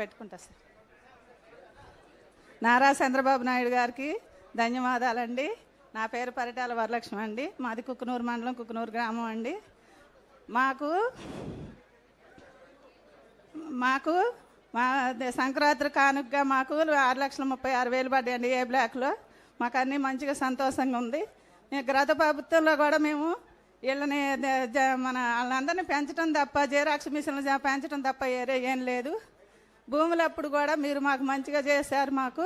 పెట్టుకుంటా సార్. నారా చంద్రబాబు నాయుడు గారికి ధన్యవాదాలండి. నా పేరు పరిటాల వరలక్ష్మి అండి. మాది కుక్కునూరు మండలం కుక్కునూరు గ్రామం అండి. మాకు మాకు మా సంక్రాంతి కానుకగా మాకు ఆరు లక్షల ముప్పై ఆరు వేలు పడ్డాయండి ఏ బ్లాక్లో. మాకు అన్నీ మంచిగా సంతోషంగా ఉంది. గత ప్రభుత్వంలో కూడా మేము వీళ్ళని జ- మన వాళ్ళందరినీ పెంచడం తప్ప జేరాక్స్ మిషన్లు పెంచడం తప్ప ఏరే ఏం లేదు. భూములు అప్పుడు కూడా మీరు మాకు మంచిగా చేశారు మాకు.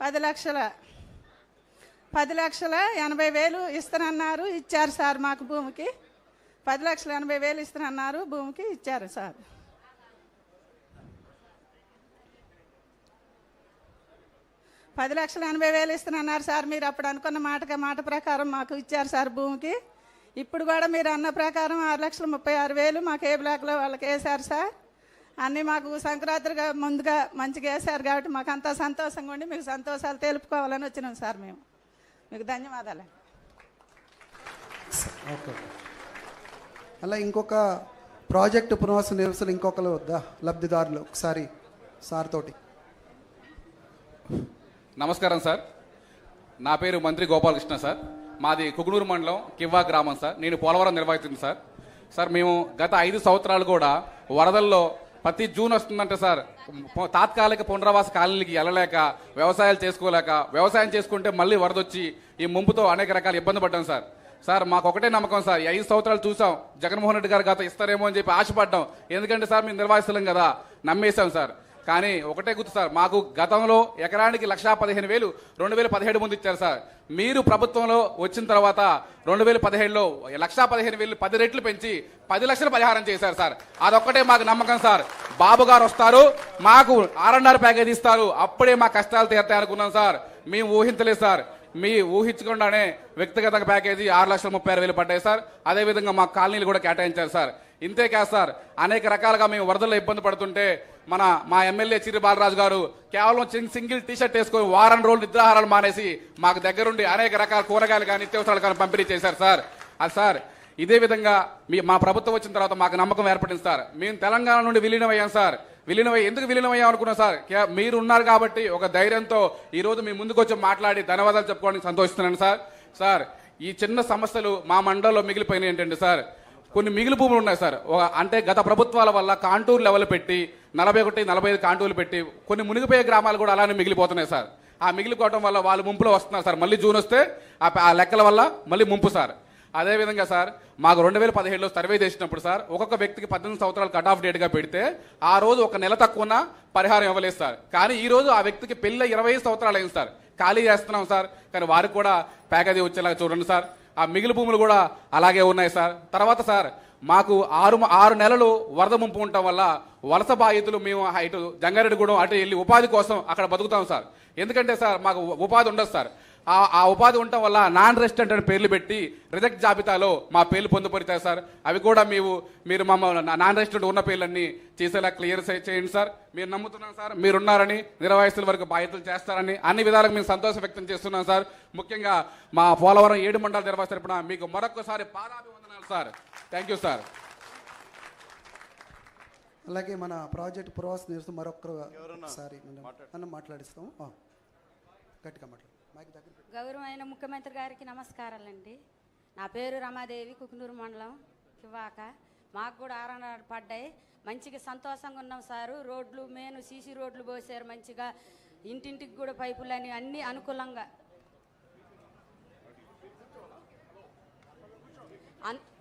పది లక్షల పది లక్షల ఎనభై వేలు ఇస్తానన్నారు ఇచ్చారు సార్ మాకు భూమికి. పది లక్షల ఎనభై వేలు ఇస్తానన్నారు భూమికి ఇచ్చారు సార్. పది లక్షల ఎనభై వేలు ఇస్తున్నారు సార్ మీరు అప్పుడు అనుకున్న మాటగా మాట ప్రకారం మాకు ఇచ్చారు సార్ భూమికి. ఇప్పుడు కూడా మీరు అన్న ప్రకారం ఆరు లక్షల ముప్పై ఆరు వేలు మాకు ఏ బ్లాక్లో వాళ్ళకి వేశారు సార్. అన్నీ మాకు సంక్రాంతిగా ముందుగా మంచిగా వేశారు కాబట్టి మాకు అంతా సంతోషంగా ఉండి మీకు సంతోషాలు తెలుపుకోవాలని వచ్చినాం సార్ మేము. మీకు ధన్యవాదాలు. ఓకే. అలా ఇంకొక ప్రాజెక్టు పునర్వాస నిరసన ఇంకొకరు వద్దా? లబ్ధిదారులు ఒకసారి సార్ తోటి. నమస్కారం సార్. నా పేరు మంత్రి గోపాలకృష్ణ సార్. మాది కుకునూరు మండలం కివ్వా గ్రామం సార్. నేను పోలవరం నిర్వహిస్తుంది సార్. సార్ మేము గత ఐదు సంవత్సరాలు కూడా వరదల్లో ప్రతి జూన్ వస్తుందంటే సార్. తాత్కాలిక పునరావాస కాలనీకి వెళ్ళలేక వ్యవసాయాలు చేసుకోలేక వ్యవసాయం చేసుకుంటే మళ్ళీ వరదొచ్చి ఈ ముంపుతో అనేక రకాల ఇబ్బంది పడ్డాం సార్. సార్ మాకు ఒకటే నమ్మకం సార్. ఐదు సంవత్సరాలు చూసాం. జగన్మోహన్ రెడ్డి గారు గత ఇస్తారేమో అని చెప్పి ఆశపడ్డాం. ఎందుకంటే సార్ మేము నిర్వాసితులం కదా. నమ్మేశాం సార్. కానీ ఒకటే గుర్తు సార్ మాకు గతంలో ఎకరానికి లక్షా పదిహేను వేలు రెండు వేల పదిహేడు ముందు ఇచ్చారు సార్. మీరు ప్రభుత్వంలో వచ్చిన తర్వాత రెండు వేల పదిహేడులో లక్షా పదిహేను వేలు పది రెట్లు పెంచి పది లక్షలు పరిహారం చేశారు సార్. అదొక్కటే మాకు నమ్మకం సార్. బాబు గారు వస్తారు మాకు ఆర్ఎన్ఆర్ ప్యాకేజ్ ఇస్తారు. అప్పుడే మా కష్టాలు తీరుతాయి అనుకున్నాం సార్. మేము ఊహించలేదు సార్. మీ ఊహించకుండానే వ్యక్తిగత ప్యాకేజీ ఆరు లక్షల ముప్పై ఆరు వేలు పడ్డాయి సార్. అదేవిధంగా మా కాలనీలు కూడా కేటాయించారు సార్. ఇంతే కాదు సార్ అనేక రకాలుగా మేము వరదల్లో ఇబ్బంది పడుతుంటే మన మా ఎమ్మెల్యే చిరి బాలరాజు గారు కేవలం సింగిల్ టీషర్ట్ వేసుకొని వారం రోజులు నిద్రాహారాలు మానేసి మాకు దగ్గరుండి అనేక రకాల కూరగాయలు కానీ నిత్యవసరాలు కానీ పంపిణీ చేశారు సార్. అది సార్ ఇదే విధంగా మీ మా ప్రభుత్వం వచ్చిన తర్వాత మాకు నమ్మకం ఏర్పడింది సార్. మేము తెలంగాణ నుండి విలీనం అయ్యాం సార్. విలీనమై ఎందుకు విలీనమయ్యాం అనుకున్నాం సార్? మీరు ఉన్నారు కాబట్టి ఒక ధైర్యంతో ఈరోజు మీ ముందుకు వచ్చి మాట్లాడి ధన్యవాదాలు చెప్పుకోవడానికి సంతోషిస్తున్నాను సార్. సార్ ఈ చిన్న సమస్యలు మా మండలంలో మిగిలిపోయినాయి ఏంటంటే సార్ కొన్ని మిగిలి భూములు ఉన్నాయి సార్. ఒక- అంటే గత ప్రభుత్వాల వల్ల కాంటూర్ లెవెల్ పెట్టి నలభై ఒకటి నలభై ఐదు కాంటూర్లు పెట్టి కొన్ని మునిగిపోయే గ్రామాలు కూడా అలానే మిగిలిపోతున్నాయి సార్. ఆ మిగిలిపోవడం వల్ల వాళ్ళు ముంపులో వస్తున్నారు సార్. మళ్ళీ జూన్ వస్తే ఆ లెక్కల వల్ల మళ్ళీ ముంపు సార్. అదేవిధంగా సార్ మాకు రెండు వేల పదిహేడులో సర్వే చేసినప్పుడు సార్ ఒక్కొక్క వ్యక్తికి పద్దెనిమిది సంవత్సరాలు కట్ ఆఫ్ డేట్గా పెడితే ఆ రోజు ఒక నెల తక్కువ పరిహారం ఇవ్వలేదు సార్. కానీ ఈ రోజు ఆ వ్యక్తికి పెళ్ళి ఇరవై ఐదు సంవత్సరాలు అయింది సార్. ఖాళీ చేస్తున్నాం సార్. కానీ వారికి కూడా ప్యాకేజీ వచ్చేలాగా చూడండి సార్. ఆ మిగిలి భూములు కూడా అలాగే ఉన్నాయి సార్. తర్వాత సార్ మాకు ఆరు ఆరు నెలలు వరద ముంపు ఉండటం వల్ల వలస బాధితులు మేము ఇటు జంగారెడ్డిగూడెం అటు వెళ్ళి ఉపాధి కోసం అక్కడ బతుకుతాం సార్. ఎందుకంటే సార్ మాకు ఉపాధి ఉండదు సార్. ఆ ఉపాధి ఉండటం వల్ల నాన్ రెసిడెంట్ అని పేర్లు పెట్టి రిజెక్ట్ జాబితాలో మా పేర్లు పొందుపరిచారు సార్. అవి కూడా మేము మీరు మమ్మల్ని నాన్ రెసిడెంట్ ఉన్న పేర్లన్నీ చేసేలా క్లియర్ చేయండి సార్. మీరు నమ్ముతున్నాం సార్. మీరున్నారని నిర్వహిస్తుల వరకు బాధ్యతలు చేస్తారని అన్ని విధాలుగా మేము సంతోషం వ్యక్తం చేస్తున్నాం సార్. ముఖ్యంగా మా పోలవరం ఏడు మండల నిర్వహిస్తున్న తరపున మీకు మరొకసారి పాదాభివందనాలు సార్. థ్యాంక్ యూ సార్ అలాగే మన ప్రాజెక్ట్ నిరసన మరొకరు ఒకసారి మనం. గట్టిగా మాట్లాడు. గౌరవమైన ముఖ్యమంత్రి గారికి నమస్కారాలండి. నా పేరు రమాదేవి కుకునూరు మండలం కివాక మాకు కూడా ఆరణాలు పడ్డాయి. మంచిగా సంతోషంగా ఉన్నాం సారు. రోడ్లు మేను సీసీ రోడ్లు పోసారు మంచిగా. ఇంటింటికి కూడా పైపులని అన్ని అనుకూలంగా. అన్-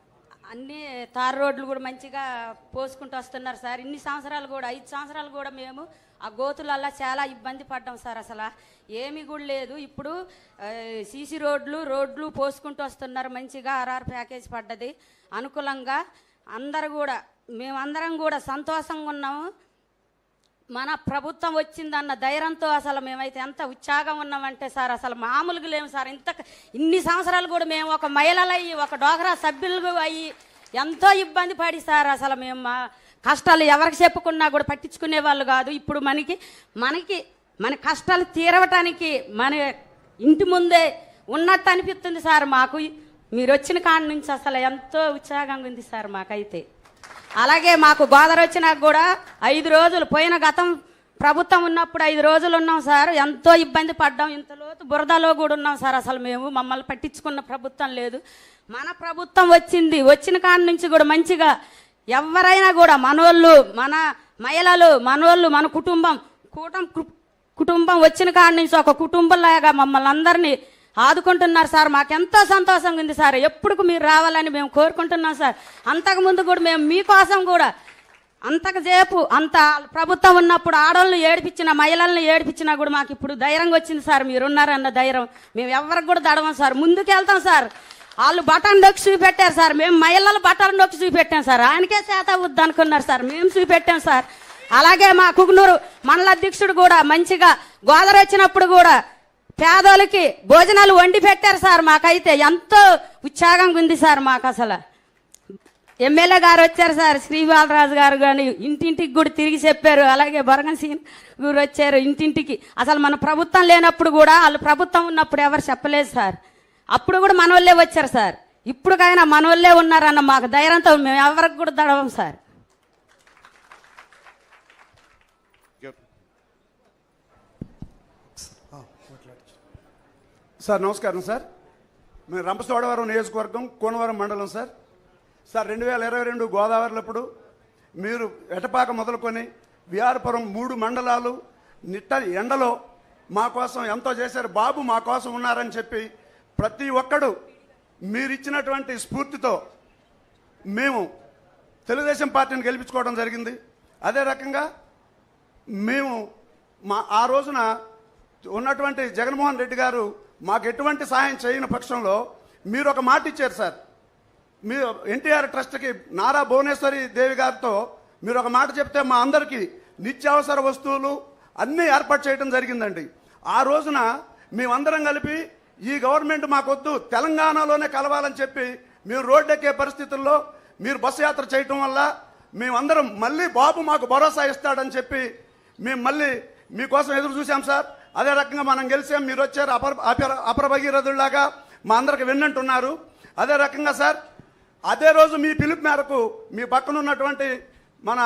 అన్ని తార్ రోడ్లు కూడా మంచిగా పోసుకుంటూ వస్తున్నారు సార్. ఇన్ని సంవత్సరాలు కూడా ఐదు సంవత్సరాలు కూడా మేము ఆ గోతులల్లా చాలా ఇబ్బంది పడ్డాం సార్ అసలు. ఏమి కూడా లేదు. ఇప్పుడు సీసీ రోడ్లు రోడ్లు పోసుకుంటూ వస్తున్నారు. మంచిగా ఆర్ఆర్ ప్యాకేజ్ పడ్డది. అనుకూలంగా అందరు కూడా మేమందరం కూడా సంతోషంగా ఉన్నాము. మన ప్రభుత్వం వచ్చిందన్న ధైర్యంతో అసలు మేమైతే ఎంత ఉత్సాహం ఉన్నామంటే సార్ అసలు మామూలుగా లేము సార్. ఇంత ఇన్ని సంవత్సరాలు కూడా మేము ఒక మహిళలు అయ్యి ఒక డోగరా సభ్యులు అయ్యి ఎంతో ఇబ్బంది పడి సార్ అసలు మేము మా కష్టాలు ఎవరికి చెప్పుకున్నా కూడా పట్టించుకునే వాళ్ళు కాదు. ఇప్పుడు మనకి మనకి మన కష్టాలు తీరవటానికి మన ఇంటి ముందే ఉన్నట్టు అనిపిస్తుంది సార్ మాకు. మీరు వచ్చిన కాడ నుంచి అసలు ఎంతో ఉత్సాహంగా ఉంది సార్ మాకైతే. అలాగే మాకు గోదావరి వచ్చినాక కూడా ఐదు రోజులు పోయిన గతం ప్రభుత్వం ఉన్నప్పుడు ఐదు రోజులు ఉన్నాం సార్. ఎంతో ఇబ్బంది పడ్డాం. ఇంతలోతు బురదలో కూడా ఉన్నాం సార్ అసలు మేము. మమ్మల్ని పట్టించుకున్న ప్రభుత్వం లేదు. మన ప్రభుత్వం వచ్చింది. వచ్చిన కాడి నుంచి కూడా మంచిగా ఎవరైనా కూడా మనోళ్ళు మన మహిళలు మనోళ్ళు మన కుటుంబం కూటం కు- కుటుంబం వచ్చిన కాడి నుంచి ఒక కుటుంబంలాగా మమ్మల్ని అందరినీ ఆదుకుంటున్నారు సార్. మాకెంతో సంతోషంగా ఉంది సార్. ఎప్పుడు మీరు రావాలని మేము కోరుకుంటున్నాం సార్. అంతకుముందు కూడా మేము మీకోసం కూడా అంతకసేపు అంత ప్రభుత్వం ఉన్నప్పుడు ఆడవాళ్ళని ఏడిపించిన మహిళల్ని ఏడిపించినా కూడా మాకు ఇప్పుడు ధైర్యంగా వచ్చింది సార్. మీరున్నారన్న ధైర్యం. మేము ఎవరికి కూడా దడవం సార్. ముందుకు వెళ్తాం సార్. వాళ్ళు బటన్ నొక్కి చూపెట్టారు సార్. మేము మహిళలు బటన్ నొక్కి చూపెట్టాం సార్. ఆయనకే చేత వద్దు అనుకున్నారు సార్. మేము చూపెట్టాం సార్. అలాగే మా కుగునూరు మండల అధ్యక్షుడు కూడా మంచిగా గోదర వచ్చినప్పుడు కూడా పేదోళ్ళకి భోజనాలు వండి పెట్టారు సార్ మాకైతే. ఎంతో ఉత్సాహంగా ఉంది సార్ మాకు అసలు ఎమ్మెల్యే గారు వచ్చారు సార్ శ్రీబాలరాజు గారు కానీ ఇంటింటికి కూడా తిరిగి చెప్పారు. అలాగే బొరగన్ సీన్ గారు వచ్చారు ఇంటింటికి. అసలు మన ప్రభుత్వం లేనప్పుడు కూడా వాళ్ళు ప్రభుత్వం ఉన్నప్పుడు ఎవరు చెప్పలేదు సార్. అప్పుడు కూడా మన వాళ్ళే వచ్చారు సార్. ఇప్పుడుకైనా మన వాళ్ళే ఉన్నారన్న మాకు ధైర్యంతో మేము ఎవరికి కూడా దడవం సార్. సార్ నమస్కారం సార్. మేము రంపచోడవరం నియోజకవర్గం కోనవరం మండలం సార్. సార్ రెండు వేల ఇరవై రెండు గోదావరిలప్పుడు మీరు ఎటపాక మొదలుకొని విఆర్పురం మూడు మండలాలు నిట్ట ఎండలో మా కోసం ఎంతో చేశారు. బాబు మా కోసం ఉన్నారని చెప్పి ప్రతి ఒక్కడు మీరిచ్చినటువంటి స్ఫూర్తితో మేము తెలుగుదేశం పార్టీని గెలిపించుకోవడం జరిగింది. అదే రకంగా మేము మా ఆ రోజున ఉన్నటువంటి జగన్మోహన్ రెడ్డి గారు మాకు ఎటువంటి సహాయం చేయని పక్షంలో మీరు ఒక మాట ఇచ్చారు సార్. మీరు ఎన్టీఆర్ ట్రస్ట్కి నారా భువనేశ్వరి దేవి గారితో మీరు ఒక మాట చెప్తే మా అందరికీ నిత్యావసర వస్తువులు అన్నీ ఏర్పాటు చేయడం జరిగిందండి. ఆ రోజున మేమందరం కలిపి ఈ గవర్నమెంట్ మాకొద్దు తెలంగాణలోనే కలవాలని చెప్పి మీరు రోడ్డెక్కే పరిస్థితుల్లో మీరు బస్సు యాత్ర చేయటం వల్ల మేమందరం మళ్ళీ బాబు మాకు భరోసా ఇస్తాడని చెప్పి మేము మళ్ళీ మీకోసం ఎదురు చూసాం సార్. అదే రకంగా మనం గెలిచాం మీరు వచ్చారు అపర అపర అపర మా అందరికి విన్నంటున్నారు. అదే రకంగా సార్ అదే రోజు మీ పిలుపు మేరకు మీ పక్కన ఉన్నటువంటి మన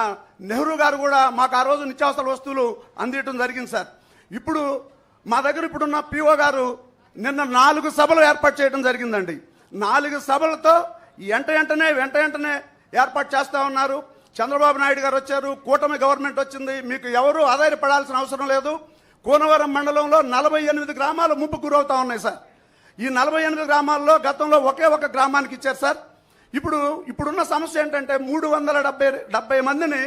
నెహ్రూ గారు కూడా మాకు ఆ రోజు నిత్యావసర వస్తువులు అందించడం జరిగింది సార్. ఇప్పుడు మా దగ్గర ఇప్పుడున్న పిఓ గారు నిన్న నాలుగు సభలు ఏర్పాటు చేయడం జరిగిందండి. నాలుగు సభలతో ఎంట వెంటనే వెంట వెంటనే ఏర్పాటు చేస్తూ ఉన్నారు. చంద్రబాబు నాయుడు గారు వచ్చారు కూటమి గవర్నమెంట్ వచ్చింది. మీకు ఎవరు ఆధారపడాల్సిన అవసరం లేదు. కోనవరం మండలంలో నలభై ఎనిమిది గ్రామాలు ముప్పు గురవుతా ఉన్నాయి సార్. ఈ నలభై ఎనిమిది గ్రామాల్లో గతంలో ఒకే ఒక గ్రామానికి ఇచ్చారు సార్. ఇప్పుడు ఇప్పుడున్న సమస్య ఏంటంటే మూడు వందల డెబ్బై డెబ్బై మందిని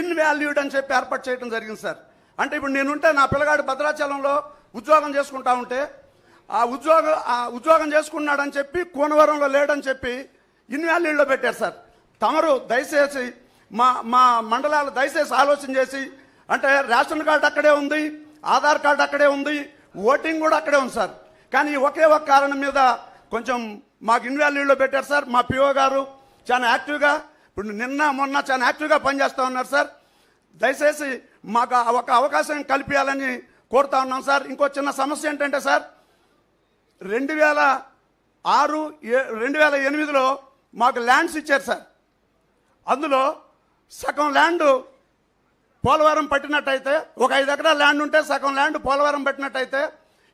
ఇన్వాల్యూడ్ అని చెప్పి ఏర్పాటు చేయడం జరిగింది సార్. అంటే ఇప్పుడు నేనుంటే నా పిల్లగాడు భద్రాచలంలో ఉద్యోగం చేసుకుంటా ఉంటే ఆ ఉద్యోగం ఆ ఉద్యోగం చేసుకున్నాడని చెప్పి కోనవరంలో లేడని చెప్పి ఇన్వాల్యూడ్లో పెట్టారు సార్. తమరు దయచేసి మా మా మండలాలు దయచేసి ఆలోచన చేసి అంటే రేషన్ కార్డు అక్కడే ఉంది ఆధార్ కార్డు అక్కడే ఉంది ఓటింగ్ కూడా అక్కడే ఉంది సార్. కానీ ఒకే ఒక కారణం మీద కొంచెం మాకు ఇన్వాల్యూలో పెట్టారు సార్. మా పిఓ గారు చాలా యాక్టివ్గా ఇప్పుడు నిన్న మొన్న చాలా యాక్టివ్గా పనిచేస్తూ ఉన్నారు సార్. దయచేసి మాకు ఒక అవకాశం కల్పించాలని కోరుతా ఉన్నాం సార్. ఇంకో చిన్న సమస్య ఏంటంటే సార్ రెండు వేల ఆరు ఏ- రెండు వేల ఎనిమిదిలో మాకు ల్యాండ్స్ ఇచ్చారు సార్. అందులో సగం ల్యాండ్ పోలవరం పట్టినట్టయితే ఒక ఐదు ఎకరాల ల్యాండ్ ఉంటే సగం ల్యాండ్ పోలవరం పట్టినట్టయితే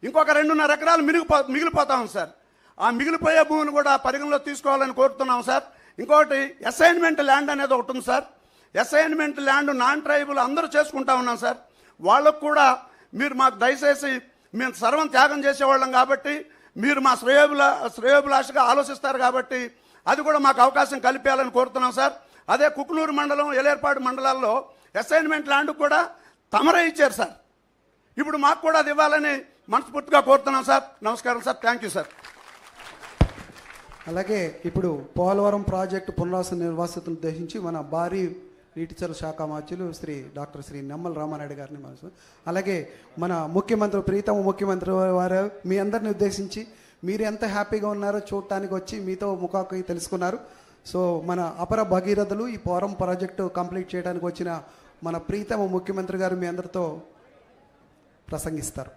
ఇంకొక రెండున్నర ఎకరాలు మిగిలిపో మిగిలిపోతాం సార్. ఆ మిగిలిపోయే భూమిని కూడా పరిగణలో తీసుకోవాలని కోరుతున్నాం సార్. ఇంకోటి అసైన్మెంట్ ల్యాండ్ అనేది ఒకటి ఉంది sir. Assignment land non tribal అందరూ చేసుకుంటా ఉన్నాం సార్. వాళ్ళకు కూడా మీరు మాకు దయచేసి మేము సర్వం త్యాగం చేసేవాళ్ళం కాబట్టి మీరు మా శ్రేయోభిల శ్రేయోభిలాషగా ఆలోచిస్తారు కాబట్టి అది కూడా మాకు అవకాశం కల్పించాలని కోరుతున్నాం సార్. అదే కుక్నూరు మండలం ఎలేర్పాడు మండలాల్లో అసైన్మెంట్ ల్యాండ్ కూడా తమరే ఇచ్చారు సార్. ఇప్పుడు మాకు కూడా అది ఇవ్వాలని మనస్ఫూర్తిగా కోరుతున్నాం సార్. నమస్కారం సార్. Thank you sir. అలాగే ఇప్పుడు పోలవరం ప్రాజెక్టు పునరావాస నిర్వాసితులు ఉద్దేశించి మన భారీ నీటిచల శాఖ మార్చులు శ్రీ డాక్టర్ శ్రీ నెమ్మల రామానాయుడు గారిని మనసు అలాగే మన ముఖ్యమంత్రి ప్రీతమ ముఖ్యమంత్రి వారు మీ అందరిని ఉద్దేశించి మీరు ఎంత హ్యాపీగా ఉన్నారో చూడటానికి వచ్చి మీతో ముఖాకి తెలుసుకున్నారు. సో మన అపర భగీరథులు ఈ పోరం ప్రాజెక్టు కంప్లీట్ చేయడానికి వచ్చిన మన ప్రీతమ ముఖ్యమంత్రి గారు మీ అందరితో ప్రసంగిస్తారు.